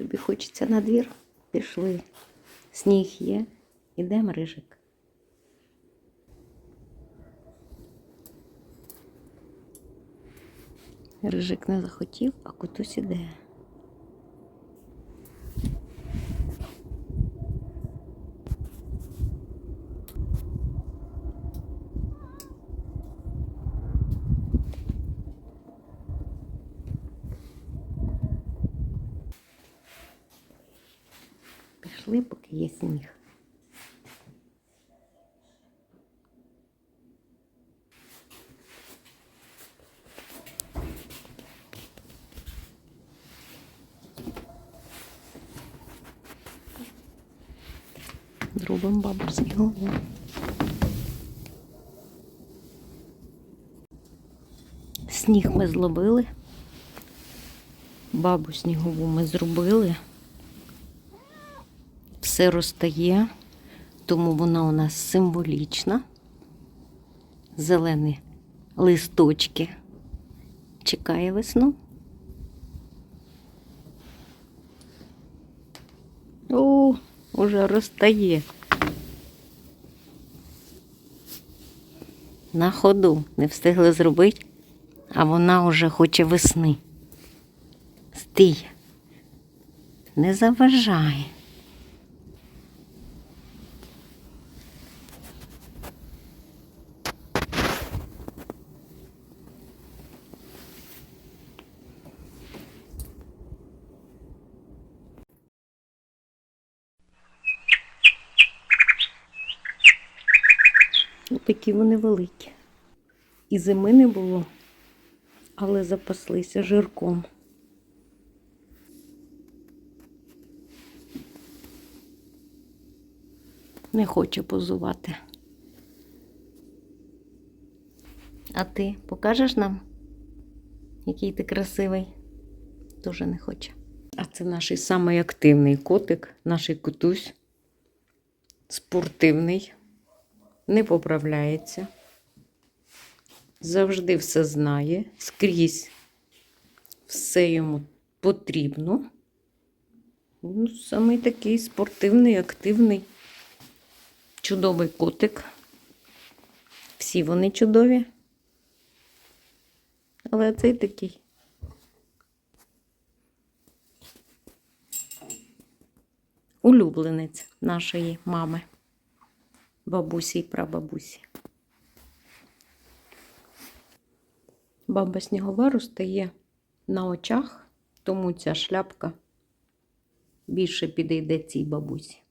Тобі хочеться на двір? Пішли. Сніг є. Ідемо, рижик. Рижик не захотів, а кутусь іде. Пішли, поки є сніг. Зробимо бабу снігову. Сніг ми зловили. Бабу снігову ми зробили. Все розтає, тому вона у нас символічна. Зелені листочки. Чекає весну. О, уже розтає. На ходу не встигли зробити, а вона вже хоче весни. Стій, не заважай. Такі вони великі. І зими не було, але запаслися жирком. Не хоче позувати. А ти покажеш нам, який ти красивий? Дуже не хоче. А це наш самий активний котик, наш котусь. Спортивний не поправляється, завжди все знає, скрізь все йому потрібно. Ну, Самий такий спортивний, активний, чудовий котик. Всі вони чудові. Але цей такий. Улюбленець нашої мами бабусі і прабабусі. Баба Сніговару стає на очах, тому ця шляпка більше підійде цій бабусі.